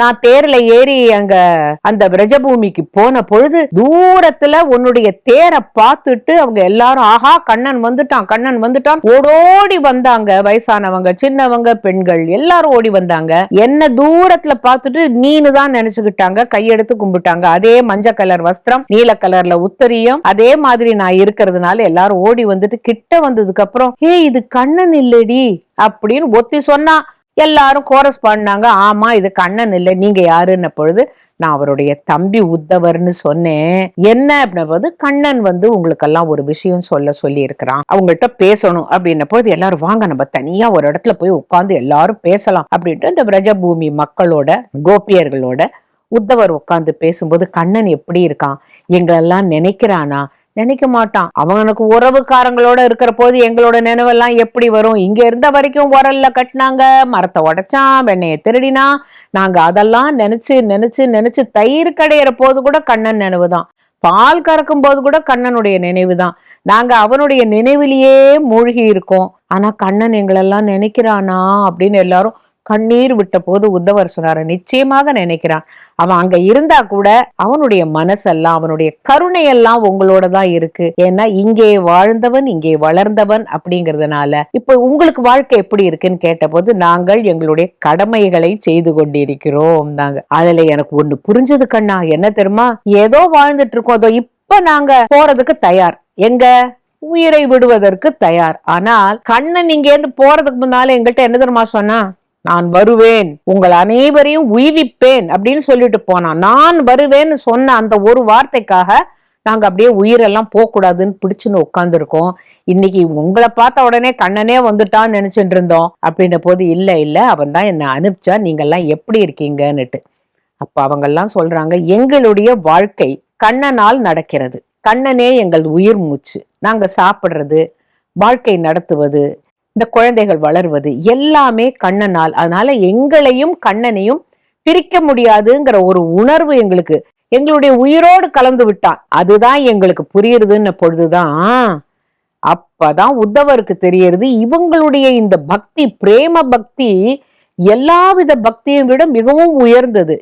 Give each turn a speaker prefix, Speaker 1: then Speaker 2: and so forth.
Speaker 1: நான் தேர்ல ஏறி அங்க அந்த பிரஜபூமிக்கு போன பொழுது தூரத்துல உன்னுடைய தேரை பார்த்துட்டு அவங்க எல்லாரும் ஆஹா கண்ணன் வந்துட்டான் கண்ணன் வந்துட்டான். ஓடோடி வந்தாங்க வயசானவங்க சின்னவங்க பெண்கள் எல்லாரும் ஓடி வந்தாங்க. என்ன தூரத்துல பார்த்துட்டு நீனு தான் நினைச்சுக்கிட்டாங்க கையெடுத்து கும்பிட்டாங்க. அதே மஞ்சள் கலர் வஸ்திரம் நீல கலர்ல உத்தரியம் அதே மாதிரி நான் இருக்கிறதுனால எல்லாரும் ஓடி வந்துட்டு கிட்ட வந்ததுக்கு அப்புறம் ஏய் இது கண்ணன் இல்லடி அப்படின்னு ஒத்தி சொன்னா எல்லாரும் கோரஸ் பண்ணாங்க ஆமா இது கண்ணன் இல்லை நீங்க யாருன்ன பொழுது நான் அவருடைய தம்பி உத்தவர்னு சொன்னேன். என்ன அப்படின்ன கண்ணன் வந்து உங்களுக்கெல்லாம் ஒரு விஷயம் சொல்ல சொல்லி இருக்கிறான் அவங்கள்ட்ட பேசணும் அப்படின்ன போது எல்லாரும் வாங்க நம்ம தனியா ஒரு இடத்துல போய் உட்காந்து எல்லாரும் பேசலாம் அப்படின்ட்டு இந்த பிரஜபூமி மக்களோட கோபியர்களோட உத்தவர் உட்காந்து பேசும்போது கண்ணன் எப்படி இருக்கான்? எங்களெல்லாம் நினைக்கிறானா? நினைக்க மாட்டான். அவனுக்கு உறவுக்காரங்களோட இருக்கிற போது எங்களோட நினைவெல்லாம் எப்படி வரும்? இங்க இருந்த வரைக்கும் உரல்ல கட்டினாங்க. மரத்தை உடைச்சான் வெண்ணையை திருடினா நாங்க அதெல்லாம் நினைச்சு நினைச்சு நினைச்சு தயிர் கடையிற போது கூட கண்ணன் நினைவுதான். பால் கறக்கும் போது கூட கண்ணனுடைய நினைவுதான். நாங்க அவனுடைய நினைவிலேயே மூழ்கி இருக்கோம். ஆனா கண்ணன் எங்களெல்லாம் நினைக்கிறானா அப்படின்னு எல்லாரும் கண்ணீர் விட்ட போது உத்தவர் சொன்னாரு நிச்சயமாக நினைக்கிறான். அவன் அங்க இருந்தா கூட அவனுடைய மனசெல்லாம் அவனுடைய கருணையெல்லாம் உங்களோட தான் இருக்கு. ஏன்னா இங்கே வாழ்ந்தவன் இங்கே வளர்ந்தவன் அப்படிங்கறதுனால. இப்ப உங்களுக்கு வாழ்க்கை எப்படி இருக்குன்னு கேட்டபோது நாங்கள் எங்களுடைய கடமைகளை செய்து கொண்டிருக்கிறோம் நாங்க. அதுல எனக்கு ஒண்ணு புரிஞ்சது கண்ணா என்ன தெரியுமா? ஏதோ வாழ்ந்துட்டு இருக்கோம். அதோ இப்ப நாங்க போறதுக்கு தயார். எங்க? உயிரை விடுவதற்கு தயார். ஆனால் கண்ணன் இங்க இருந்து போறதுக்கு முன்னால எங்கள்கிட்ட என்ன தெரியுமா சொன்னா நான் வருவேன் உங்கள் அனைவரையும் உயிர்ப்பிப்பேன் அப்படின்னு சொல்லிட்டு போனான் நான் வருவேன்னு சொன்ன அந்த ஒரு வார்த்தைக்காக நாங்க அப்படியே உயிரெல்லாம் போகக்கூடாதுன்னு பிடிச்சுன்னு உட்காந்துருக்கோம் இன்னைக்கு உங்களை பார்த்த உடனே கண்ணனே வந்துட்டான்னு நினைச்சிட்டு இருந்தோம். அப்படின்ற போது இல்ல இல்ல அவன் தான் என்னை அனுப்பிச்சா நீங்கெல்லாம் எப்படி இருக்கீங்கன்னுட்டு. அப்ப அவங்கெல்லாம் சொல்றாங்க எங்களுடைய வாழ்க்கை கண்ணனால் நடக்கிறது. கண்ணனே எங்கள் உயிர் மூச்சு. நாங்க சாப்பிடுறது வாழ்க்கை நடத்துவது இந்த குழந்தைகள் வளர்வது எல்லாமே கண்ணனால். அதனால எங்களையும் கண்ணனையும் பிரிக்க முடியாதுங்கிற ஒரு உணர்வு எங்களுக்கு. எங்களுடைய உயிரோடு கலந்து விட்டான். அதுதான் எங்களுக்கு புரியுறதுன்ன பொழுதுதான் அப்பதான் உத்தவருக்கு தெரியறது. இவங்களுடைய இந்த பக்தி பிரேம பக்தி எல்லாவித பக்தியை விட மிகவும் உயர்ந்தது.